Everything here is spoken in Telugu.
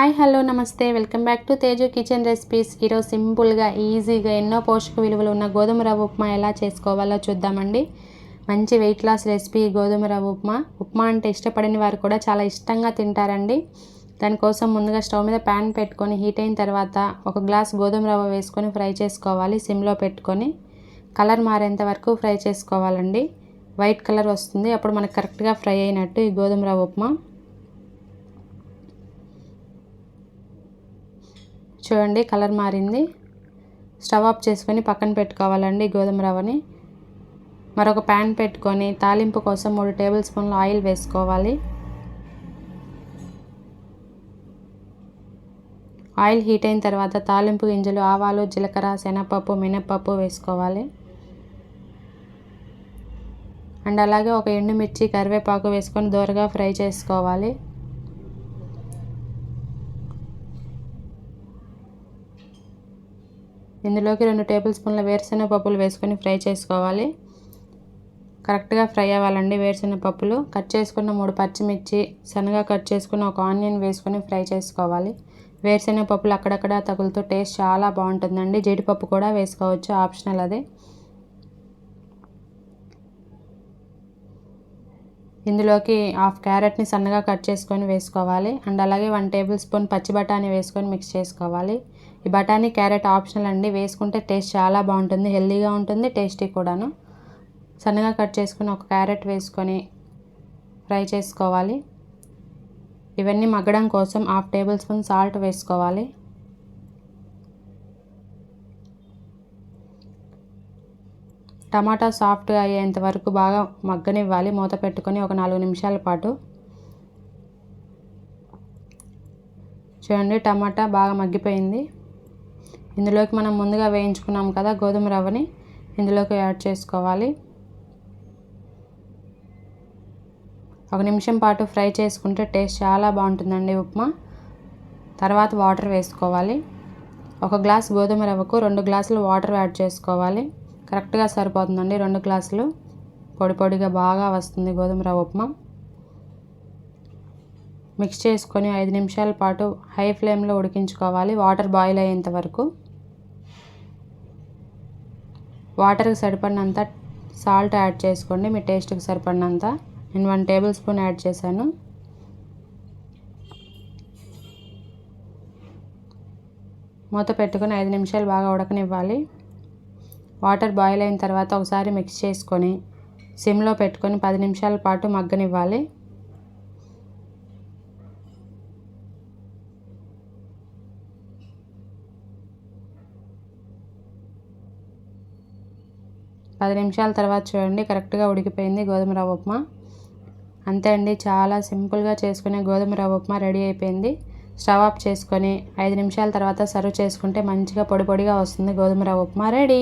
హాయ్ హలో నమస్తే. Welcome back to Teju kitchen recipes. ఈరోజు సింపుల్గా ఈజీగా ఎన్నో పోషక విలువలు ఉన్న గోధుమ రవ్వ ఉప్మా ఎలా చేసుకోవాలో చూద్దామండి. మంచి వెయిట్ లాస్ రెసిపీ గోధుమ రవ్వ ఉప్మా. ఉప్మా అంటే ఇష్టపడిన వారు కూడా చాలా ఇష్టంగా తింటారండి. దానికోసం ముందుగా స్టవ్ మీద ప్యాన్ పెట్టుకొని హీట్ అయిన తర్వాత ఒక గ్లాస్ గోధుమ రవ్వ వేసుకొని ఫ్రై చేసుకోవాలి సిమ్లో పెట్టుకొని. కలర్ మారేంత వరకు ఫ్రై చేసుకోవాలండి. వైట్ కలర్ వస్తుంది. అప్పుడు మనకు కరెక్ట్గా ఫ్రై అయినట్టు ఈ గోధుమ రవ్వ ఉప్మా. చూడండి కలర్ మారింది. స్టవ్ ఆఫ్ చేసుకొని పక్కన పెట్టుకోవాలండి గోధుమ రవ్వని. మరొక ప్యాన్ పెట్టుకొని తాలింపు కోసం మూడు టేబుల్ స్పూన్ల ఆయిల్ వేసుకోవాలి. ఆయిల్ హీట్ అయిన తర్వాత తాలింపు గింజలు ఆవాలు జీలకర్ర శనగపప్పు మినప్పప్పు వేసుకోవాలి. అండ్ అలాగే ఒక ఎండుమిర్చి కరివేపాకు వేసుకొని దోరగా ఫ్రై చేసుకోవాలి. ఇందులోకి రెండు టేబుల్ స్పూన్ల వేరుశెనగ పప్పులు వేసుకొని ఫ్రై చేసుకోవాలి. కరెక్ట్గా ఫ్రై అవ్వాలండి వేరుశెనగ పప్పులు కట్ చేసుకున్న మూడు పచ్చిమిర్చి శనగ కట్ చేసుకున్న ఒక ఆనియన్ వేసుకొని ఫ్రై చేసుకోవాలి. వేరుశెనగ పప్పులు అక్కడక్కడ తగులుతూ టేస్ట్ చాలా బాగుంటుందండి. జీడిపప్పు కూడా వేసుకోవచ్చు ఆప్షనల్ అది. ఇందులోకి హాఫ్ క్యారెట్ని సన్నగా కట్ చేసుకొని వేసుకోవాలి. అండ్ అలాగే వన్ టేబుల్ స్పూన్ పచ్చి బఠానీ వేసుకొని మిక్స్ చేసుకోవాలి. ఈ బఠానీ క్యారెట్ ఆప్షనల్ అండి. వేసుకుంటే టేస్ట్ చాలా బాగుంటుంది హెల్తీగా ఉంటుంది టేస్టీ కూడాను. సన్నగా కట్ చేసుకుని ఒక క్యారెట్ వేసుకొని ఫ్రై చేసుకోవాలి. ఇవన్నీ మగ్గడం కోసం హాఫ్ టేబుల్ స్పూన్ సాల్ట్ వేసుకోవాలి. టమాటా సాఫ్ట్గా అయ్యేంత వరకు బాగా మగ్గనివ్వాలి. మూత పెట్టుకొని ఒక నాలుగు నిమిషాల పాటు. చూడండి టమాటా బాగా మగ్గిపోయింది. ఇందులోకి మనం ముందుగా వేయించుకున్నాం కదా గోధుమ రవ్వని. ఇందులోకి యాడ్ చేసుకోవాలి. ఒక నిమిషం పాటు ఫ్రై చేసుకుంటే టేస్ట్ చాలా బాగుంటుందండి ఉప్మా. తర్వాత వాటర్ వేసుకోవాలి. ఒక గ్లాస్ గోధుమ రవ్వకు రెండు గ్లాసులు వాటర్ యాడ్ చేసుకోవాలి. కరెక్ట్గా సరిపోతుందండి రెండు గ్లాసులు. పొడి పొడిగా బాగా వస్తుంది గోధుమ రవ్వ ఉప్మా. మిక్స్ చేసుకొని ఐదు నిమిషాల పాటు హై ఫ్లేమ్లో ఉడికించుకోవాలి. వాటర్ బాయిల్ అయ్యేంత వరకు. వాటర్కి సరిపడినంత సాల్ట్ యాడ్ చేసుకోండి. మీ టేస్ట్కి సరిపడినంత. నేను వన్ టేబుల్ స్పూన్ యాడ్ చేశాను. మూత పెట్టుకొని ఐదు నిమిషాలు బాగా ఉడకనివ్వాలి. వాటర్ బాయిల్ అయిన తర్వాత ఒకసారి మిక్స్ చేసుకొని సిమ్లో పెట్టుకొని పది నిమిషాల పాటు మగ్గనివ్వాలి. పది నిమిషాల తర్వాత చూడండి కరెక్ట్గా ఉడికిపోయింది గోధుమ రవ్వ ఉప్మా. అంతే అండి చాలా సింపుల్గా చేసుకునే గోధుమ రవ్వ ఉప్మా రెడీ అయిపోయింది. స్టవ్ ఆఫ్ చేసుకొని ఐదు నిమిషాల తర్వాత సర్వ్ చేసుకుంటే మంచిగా పొడి పొడిగా వస్తుంది గోధుమ రవ్వ ఉప్మా రెడీ.